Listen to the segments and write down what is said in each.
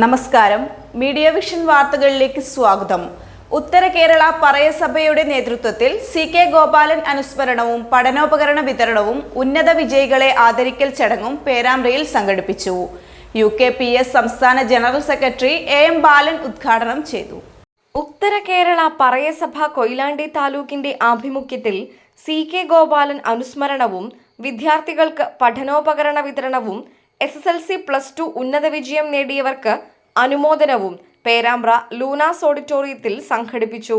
നമസ്കാരം. Media vision വാർത്തകളിലേക്ക് സ്വാഗതം. ഉത്തര കേരള പറയസഭയുടെ നേതൃത്വത്തിൽ സി കെ ഗോപാലൻ അനുസ്മരണവും പഠനോപകരണ വിതരണവും ഉന്നത വിജയികളെ ആദരിക്കൽ ചടങ്ങും പേരാമ്പ്രയിൽ സംഘടിപ്പിച്ചു. യു കെ പി എസ് സംസ്ഥാന general secretary A M Balan ഉദ്ഘാടനം ചെയ്തു. ഉത്തര കേരള പറയസഭ കൊയിലാണ്ടി താലൂക്കിന്റെ ആഭിമുഖ്യത്തിൽ സി കെ ഗോപാലൻ അനുസ്മരണവും വിദ്യാർത്ഥികൾക്ക് പഠനോപകരണ വിതരണവും S S L C plus two ഉന്നത വിജയം നേടിയവർക്ക് അനുമോദനവും പേരാമ്പ്ര ലൂനാസ് ഓഡിറ്റോറിയത്തിൽ സംഘടിപ്പിച്ചു.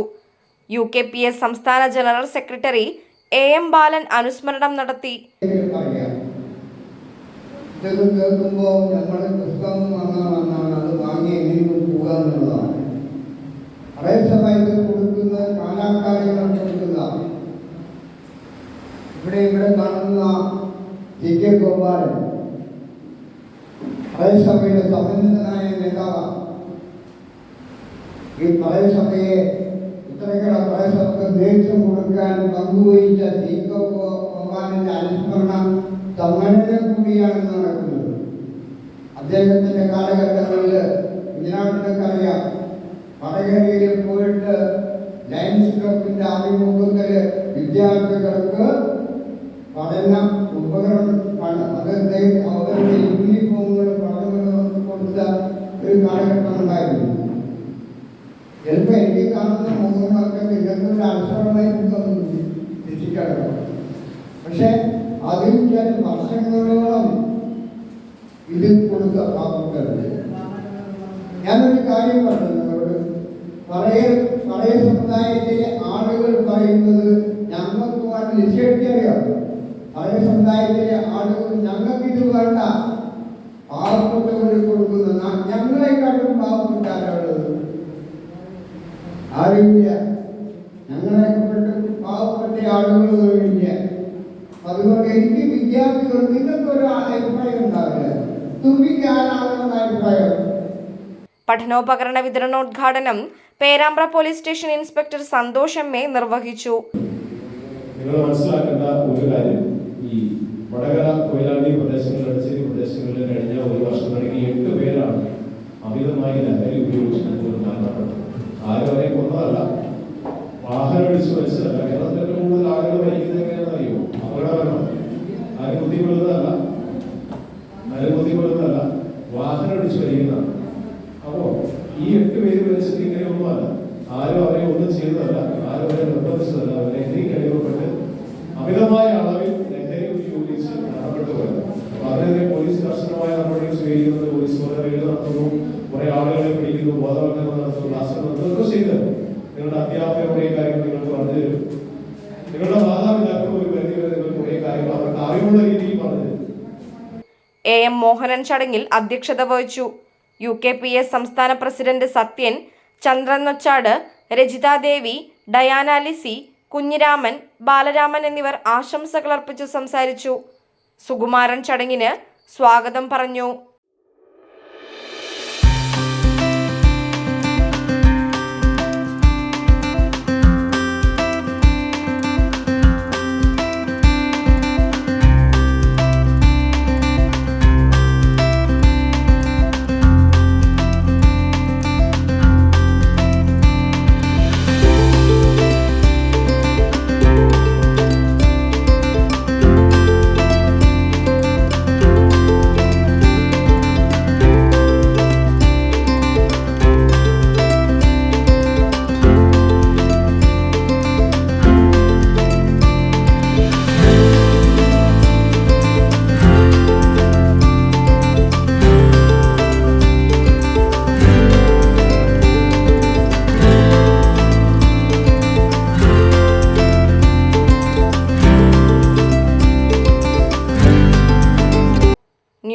യു കെ പി എസ് സംസ്ഥാന general secretary A M Balan അനുസ്മരണം നടത്തി. ഇവിടെ ഇവിടെ കാണുന്ന സി കെ ഗോപാലൻ പഴയസഭയുടെ സമന്വിതനായ നേതാവാണ് ഈ പഴയസഭയെ ഉത്തരകേരള പഴയസഭക്ക് നേതൃത്വം കൊടുക്കാൻ പങ്കുവഹിച്ച സി കെ ഗോപാലന്റെ അനുസ്മരണ സമ്മേളനം കൂടിയാണ് നടക്കുന്നത്. അദ്ദേഹത്തിന്റെ കാലഘട്ടങ്ങളിൽ കുഞ്ഞനാട്ടിനൊക്കെ അറിയാം വടകരയിൽ പോയിട്ട് ലയൻസ് ക്ലബിന്റെ ആഭിമുഖ്യത്തിൽ വിദ്യാർത്ഥികൾക്ക് പഠന ഉപകരണം അവരുടെ യൂണിഫോമുകൾ ഒരു കാലഘട്ടം ഉണ്ടായിരുന്നു ചിലപ്പോൾ എനിക്ക് കാണുന്ന മുഖങ്ങളൊക്കെ നിങ്ങൾക്ക് ഒരു അനുസരണമായിരിക്കും രക്ഷിക്കണം പക്ഷെ അതിൽ ഞാൻ വർഷങ്ങളോളം ഇത് കൊടുത്ത പാവപ്പെട്ടവർക്ക് ഞാനൊരു കാര്യം പറഞ്ഞു നിങ്ങളോട്. പഴയ സമുദായത്തിലെ ആളുകൾ പറയുന്നത് ഞങ്ങൾക്ക് വേണ്ട പഴയ സമുദായത്തിലെ ആളുകൾ ഞങ്ങൾക്ക് ഇത് വേണ്ട. പാവപ്പെട്ട ആളുകളില്ല അതുകൊണ്ട് എനിക്ക് വിദ്യാർത്ഥികൾ നിങ്ങൾക്കൊരു അഭിപ്രായം ഉണ്ടാവില്ല. തുമ്പിക്ക് ആരാണെന്ന അഭിപ്രായം. പഠനോപകരണ വിതരണോദ്ഘാടനം Perambra police station inspector Santhosh M A നിർവഹിച്ചു. നിങ്ങൾ മനസ്സിലാക്കേണ്ട ഒരു കാര്യം. ചെയ്തതല്ല. ആരും അവരെ നിർബന്ധിച്ചതല്ല അവർ ലഹരിക്ക് അടിമപ്പെട്ട് അമിതമായ അളവിൽ ലഹരി ഉപയോഗിച്ച് പോലീസ് കർശനമായ നടപടികൾ സ്വീകരിക്കുന്നത് പോലീസ് വളരെ നടത്തുന്നു. കുറെ ആളുകളെ പിടിക്കുന്നു ബോധവൽക്കരണം നടത്തുന്നു ക്ലാസ് നടത്തുന്നു. ചെയ്തത് നിങ്ങളുടെ അധ്യാപകരുടെ ഈ കാര്യങ്ങൾ നിങ്ങൾക്ക് പറഞ്ഞു തരും. നിങ്ങളുടെ ഒരു പരിധി വരെ നിങ്ങൾ കുറേ കാര്യങ്ങൾ അവർക്ക് അറിവുള്ള രീതിയിൽ പറഞ്ഞു തരും. എ എം മോഹനൻ ചടങ്ങിൽ അധ്യക്ഷത വഹിച്ചു. യു കെ പി എസ് സംസ്ഥാന പ്രസിഡന്റ് സത്യൻ ചന്ദ്രൻ നൊച്ചാട് രജിതാദേവി ഡയാന ലിസി കുഞ്ഞിരാമൻ ബാലരാമൻ എന്നിവർ ആശംസകൾ അർപ്പിച്ചു സംസാരിച്ചു. സുകുമാരൻ ചടങ്ങിന് സ്വാഗതം പറഞ്ഞു.